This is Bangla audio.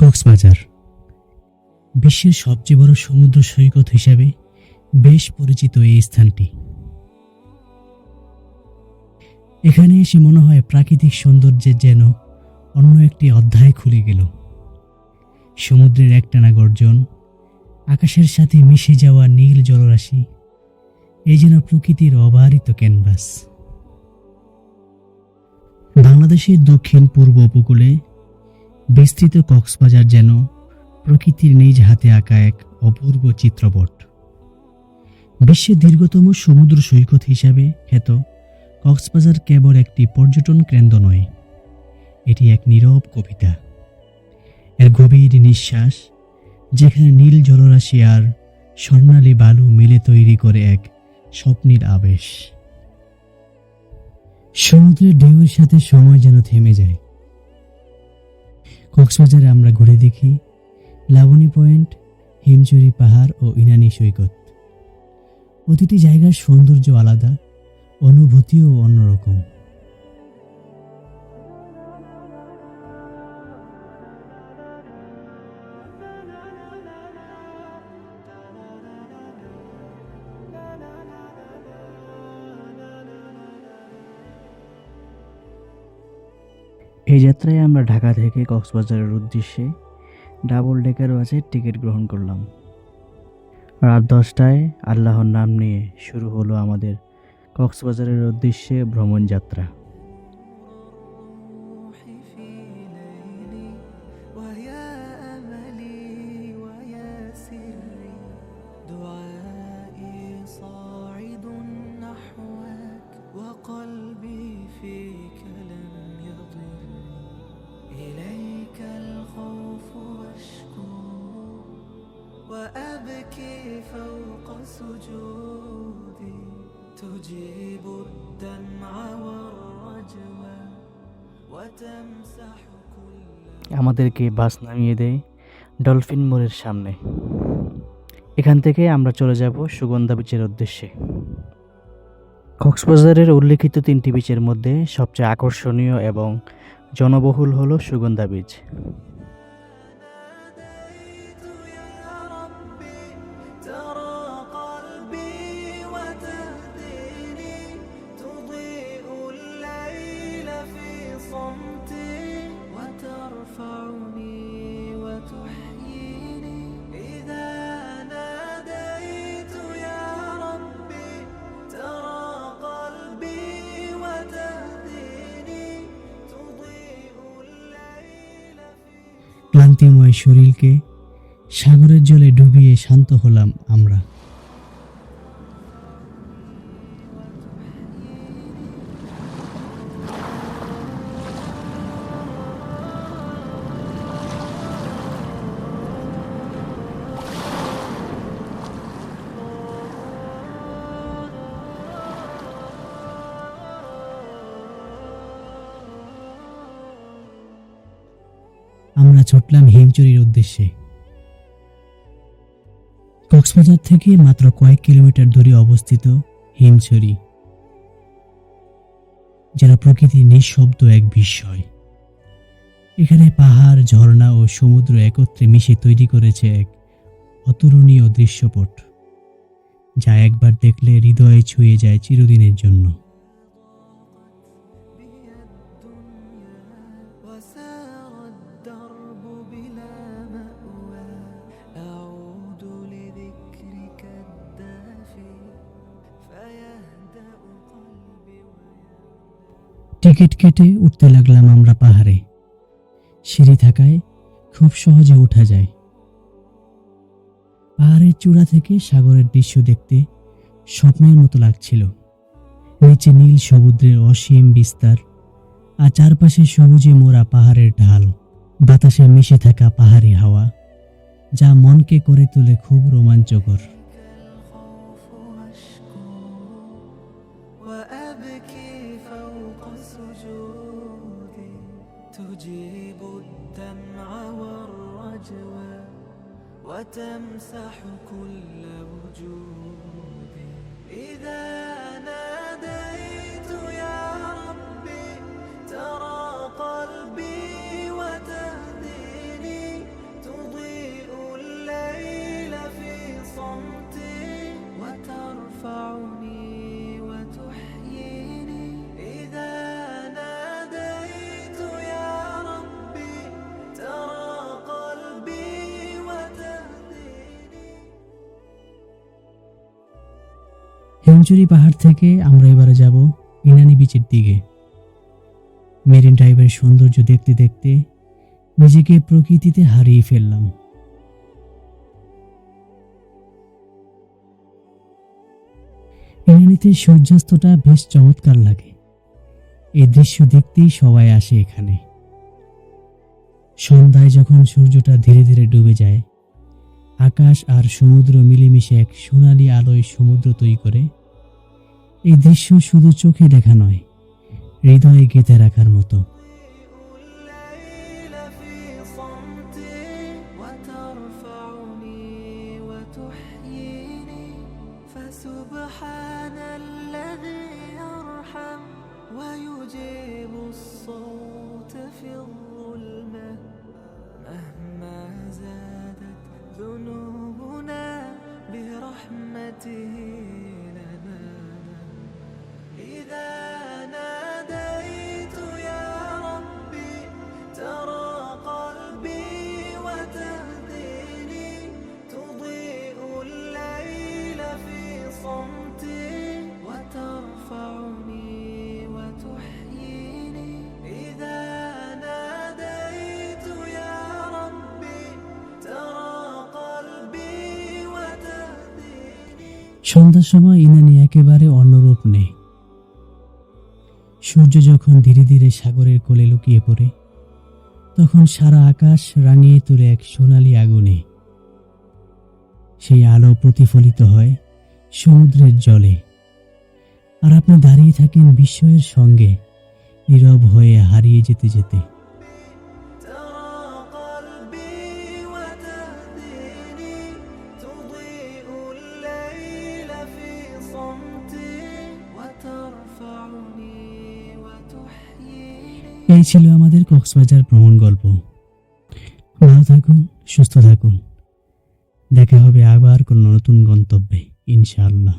কক্সবাজার। বিশ্বের সবচেয়ে বড় সমুদ্র সৈকত হিসাবে বেশ পরিচিত এই স্থানটি। এখানে এসে মনে হয় প্রাকৃতিক সৌন্দর্যের যেন অন্য একটি অধ্যায় খুলে গেল। সমুদ্রের একটানা গর্জন, আকাশের সাথে মিশে যাওয়া নীল জলরাশি, এই যেন প্রকৃতির অবারিত ক্যানভাস। বাংলাদেশের দক্ষিণ পূর্ব উপকূলে বিস্তৃত কক্সবাজার যেন প্রকৃতির নিজ হাতে আঁকা এক অপূর্ব চিত্রপট। বিশ্বের দীর্ঘতম সমুদ্র সৈকত হিসাবে খ্যাত, কক্সবাজার কেবল একটি পর্যটন কেন্দ্র নয়, এটি এক নীরব কবিতা। এর গভীর নিঃশ্বাস, যেখানে নীল জলরাশি আর স্বর্ণালী বালু মিলে তৈরি করে এক স্বপ্নের আবেশ। সমুদ্রের ঢেউয়ের সাথে সময় যেন থেমে যায়। কক্সবাজারে আমরা ঘুরে দেখি লাবণী পয়েন্ট, হিমচুরি পাহাড় ও ইনানি সৈকত। প্রতিটি জায়গার সৌন্দর্য আলাদা, অনুভূতিও অন্যরকম। এই যাত্রায় আমরা ঢাকা থেকে কক্সবাজারের উদ্দেশ্যে ডাবল ডেকার বাসের টিকিট গ্রহণ করলাম। রাত দশটায় আল্লাহর নাম নিয়ে শুরু হলো আমাদের কক্সবাজারের উদ্দেশ্যে ভ্রমণ যাত্রা। تجيب الدمع والرجوى وتمسح كل আমাদেরকে বাস নামিয়ে দেয় ডলফিন মোড়ের সামনে এখান থেকে আমরা চলে যাব সুগন্ধা বিচের উদ্দেশ্যে কক্সবাজারের উল্লেখিত তিনটি বিচের মধ্যে সবচেয়ে আকর্ষণীয় এবং জনবহুল হলো সুগন্ধা বিচ শরীরকে সাগরের জলে ডুবিয়ে শান্ত হলাম আমরা। আমরা ছুটলাম হিমচুরির উদ্দেশ্যে। কক্সবাজার থেকে মাত্র কয়েক কিলোমিটার দূরে অবস্থিত হিমছড়ি যেন প্রকৃতির নিঃশব্দ এক বিস্ময়। এখানে পাহাড়, ঝর্ণা ও সমুদ্র একত্রে মিশে তৈরি করেছে এক অতুলনীয় দৃশ্যপট, যা একবার দেখলে হৃদয়ে ছুঁয়ে যায় চিরদিনের জন্য। টিকিট কেটে উঠতে লাগলাম আমরা পাহাড়ে। সিঁড়ি থাকায় খুব সহজে ওঠা যায়। পাহাড়ের চূড়া থেকে সাগরের দৃশ্য দেখতে স্বপ্নের মতো লাগছিল। নিচে নীল সমুদ্রের অসীম বিস্তার আর চারপাশে সবুজে মোড়া পাহাড়ের ঢাল। বাতাসে মিশে থাকা পাহাড়ি হাওয়া যা মনকে করে তোলে খুব রোমাঞ্চকর। وتمسح كل وجودي إذا ফেঞ্চুরি পাহাড় থেকে আমরা এবারে যাব ইনানি বিচের দিকে। মেরিন ড্রাইভের সৌন্দর্য দেখতে দেখতে নিজেকে প্রকৃতিতে হারিয়ে ফেললাম। ইনানিতে সূর্যাস্তটা বেশ চমৎকার লাগে। এই দৃশ্য দেখতেই সবাই আসে এখানে। সন্ধ্যায় যখন সূর্যটা ধীরে ধীরে ডুবে যায়, আকাশ আর সমুদ্র মিলেমিশে এক সোনালী আলোয় সমুদ্র তৈরি করে। এই দৃশ্য শুধু চোখে দেখা নয় হৃদয়ে গেঁথে রাখার মতো الليل في صمت وترفعني وتحييني فسبحان الذي يرحم ويجيب সন্ধ্যার সময় ইনানি একেবারে অন্যরূপ নেই। সূর্য যখন ধীরে ধীরে সাগরের কোলে লুকিয়ে পড়ে, তখন সারা আকাশ রাঙিয়ে তোলে এক সোনালী আগুনে। সেই আলো প্রতিফলিত হয় সমুদ্রের জলে। আর আপনি দাঁড়িয়ে থাকেন বিস্ময়ের সঙ্গে, নীরব হয়ে হারিয়ে যেতে যেতে। এই ছিল আমাদের কক্সবাজার ভ্রমণ গল্প। ভালো থাকুন, সুস্থ থাকুন। দেখা হবে আবার কোনো নতুন গন্তব্যে, ইনশাআল্লাহ।